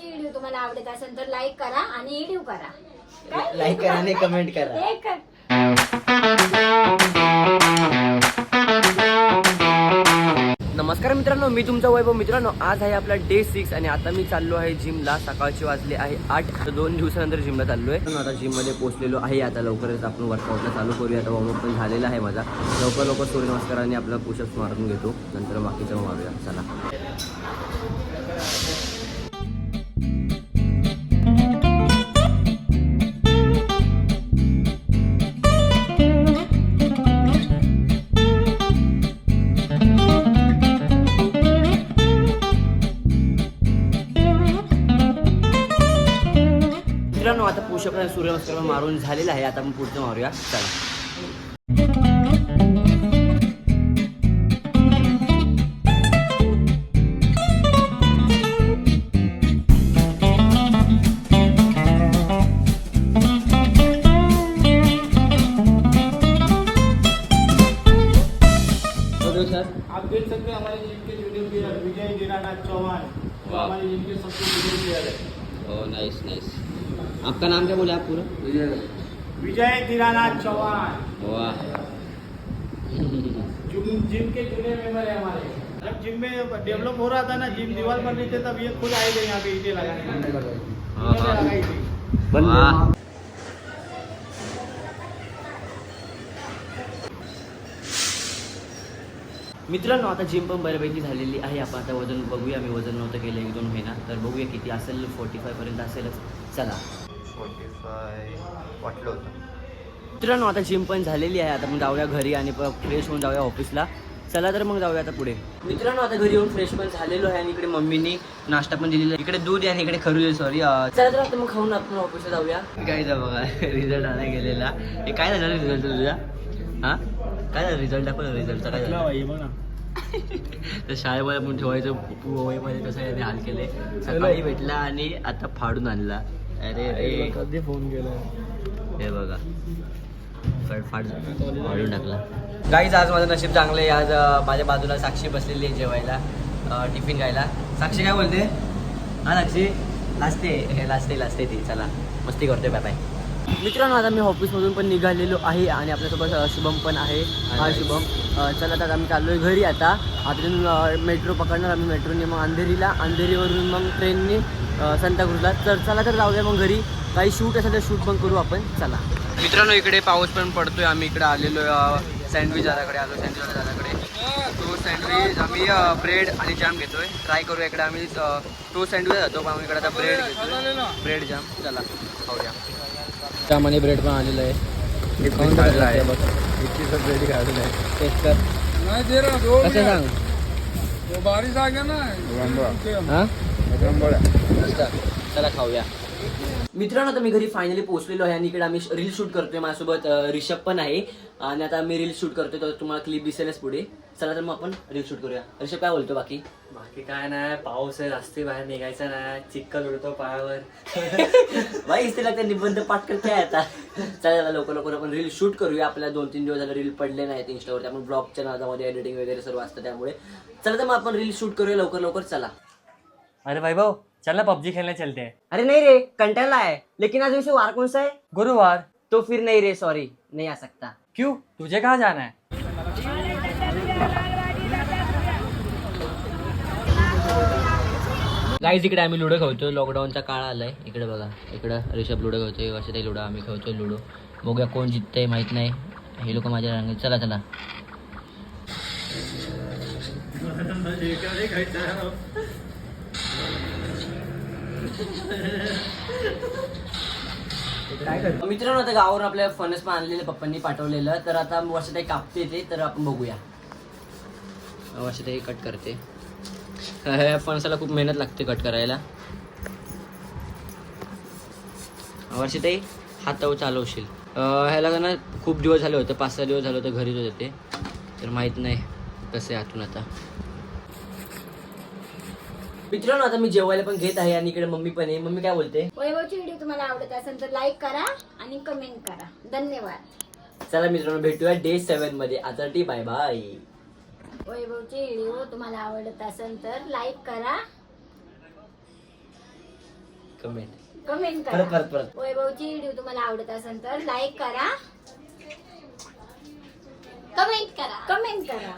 वैभवची व्हिडिओ तुम्हाला आवडत असेल तर लाईक करा आणि व्हिडिओ करा? लाईक करा आणि कमेंट करा. कर. नमस्कार मित्रांनो मी तुमचा वैभव. मित्रांनो आज आहे आपला डे सिक्स आणि आता मी चाललो आहे जिमला सकाळचे वाजले आहे आठ. तर दोन दिवसानंतर जिमला चाललो आहे आता जिममध्ये पोहोचलेलो आहे. आता लवकरच आपण वर्कआउटला चालू करूया. आता वॉर्मअप पण झालेला आहे माझा. लवकर लवकर सूर्यनमस्कार आणि आपला पुशअप्स मारून घेतो. नंतर बाकीचं मारूया चला. मित्रांनो सूर्यनमस्कार मारून झालेला आहे. आता आपण पुढचं मारूया. चला. सर सकते हमारे जिम के प्लेयर विजय चौहान हमारे जिम के सबसे प्लेयर है ओ नाइस नाइस आपका नाम क्या बोले आप पूरा? विजय दीरानाथ चौहान। वाह। जिम जिम के जूनियर मेंबर है हमारे। जब जिम में डेवलप हो रहा था ना जिम दीवार बन रही थी तब ये खुद आए थे यहाँ पे ईटे लगाने। हाँ, हाँ। लगाई थी। मित्रांनो आता जिम पण बऱ्यापैकी झालेली आहे. आपण आता वजन बघूया. मी वजन नव्हतं केलं एक दोन महिना. तर बघूया किती असेल फोर्टी फाय पर्यंत असेलच. चला. वाटलं होतं. मित्रांनो आता जिम पण झालेली आहे. आता मग जाऊया घरी आणि फ्रेश होऊन जाऊया ऑफिसला चला तर मग जाऊया आता पुढे. मित्रांनो आता घरी येऊन फ्रेश पण झालेलो आहे आणि इकडे मम्मीनी नाश्ता पण दिलेला. इकडे दूध आहे आणि इकडे खरबूज सॉरी चला तर आता मग खाऊन आपण ऑफिसला जाऊया. काय जा बघा रिझल्ट आला गेलेला. हे काय झालं रिझल्ट तुझा? हा? काय झालं रिझल्ट दाखव रिझल्टचा काय झालं? तर शाळेमध्ये पण ठेवायचं वयमध्ये कसं याने हाल केले सकाळी भेटला आणि आता फाडून आणला. अरे रे. कधी फोन केला. हे बघा. वाढून टाकला. गाईज आज माझं नशीब चांगलं आहे. आज माझ्या बाजूला साक्षी बसलेली आहे जेवायला. टिफिन खायला. साक्षी काय बोलते? हा साक्षी. लाजते हे लाजते लाजते ती. चला. मस्ती करते बाय बाय मित्रांनो आता मी ऑफिसमधून पण निघालेलो आहे आणि आपल्यासोबत शुभम पण आहे. हा शुभम. चला तर आम्ही चाललोय घरी आता. आता मेट्रो पकडणार आम्ही मेट्रोने मग अंधेरीला. अंधेरीवरून मग ट्रेनने संताक्रूजला तर चला तर जाऊया मग घरी. काही शूट असेल तर शूट पण करू आपण. चला. मित्रांनो इकडे पाऊस पण पडतोय. आम्ही इकडे आलेलो सँडविच दादाकडे. आलो सँडविच दादाकडे. तो सँडविच आम्ही ब्रेड आणि जाम घेतोय. ट्राय करूया इकडे आम्ही तो सँडविच जातो पण आम्ही इकडे आता ब्रेड घेतोय. ब्रेड जाम चला खाऊया. जाम आणि ब्रेड पण आलेलं आहे. खाऊन काढलं आहे. बघ. इतकीच ब्रेड काढून आहे. टेस्ट कर. नहीं दे रहा दो कसं सांग? वो बारिश आ गया ना हां? रंबोळा. चला खाऊया. मित्रांनो आता मी घरी फायनली पोहोचलेलो आहे आणि इकडे आम्ही रील शूट करतोय. माझ्यासोबत रिषभ पण आहे. आणि आता मी रील शूट करतोय तर तुम्हाला क्लिप दिसेलच पुढे. चला तर मग आपण रील शूट करूया. रिषभ काय बोलतो बाकी? बाकी काय नाही पाऊस आहे जास्ती बाहेर निघायचं नाही. चिक्कल उडतो पायावर. बाई इथे लागते निबंध पाठ करते आता. चला लवकर लवकर आपण रील शूट करूया. आपल्याला दोन तीन दिवस झाले रील पडले नाहीत इंस्टावरती आपण ब्लॉगच्या नादामध्ये एडिटिंग वगैरे सर्व असतं त्यामुळे. चला तर मग आपण रील शूट करूया लवकर लवकर. चला. अरे वैभव चल ना पबजी खेलने चलते हैं। अरे नहीं रे कंटाला है लेकिन आज विषय वार कौन सा है? गुरुवार। तो फिर नहीं रे सॉरी नहीं आ सकता। क्यों? तुझे कहाँ जाना है? गाईज इकडे आम्ही लुडो खेळतोय लॉकडाऊनचा काळ आलाय. इकडे बघा. इकडं ऋषभ लुडो खेळतोय वर्षा ते लुडो आम्ही खेळतोय लुडो. बघूया कोण जिंकतंय माहीत नाही. हे लोक माझ्या रांगेत. चला चला. मित्रांनो आता गावावर आपल्या फणस पण आणलेलं पप्पांनी पाठवलेलं. तर आता वर्षाताई एक कापते ते तर आपण बघूया. वर्षाताई कट करते. ह्या फणसाला खूप मेहनत लागते कट करायला. वर्षाताई हातावर चालवशील. ह्याला ना खूप दिवस झाले होते पाच सहा दिवस झाले होते घरीच होते ते. तर माहीत नाही कसे आतून आता. मित्रांनो आता मी जेवायला पण घेत आहे आणि इकडे मम्मी पण आहे. मम्मी काय बोलते? वैभवची व्हिडिओ तुम्हाला आवडत असेल तर लाईक करा आणि कमेंट करा. धन्यवाद. चला मित्रांनो भेटूया डे सेवनमध्ये. आता टी बाय बाय वैभवची व्हिडिओ तुम्हाला आवडत असेल तर लाईक करा. कमेंट कमेंट परत करा. परत परत. वैभवची व्हिडिओ तुम्हाला आवडत असेल तर लाईक करा. कमेंट करा. कमेंट करा.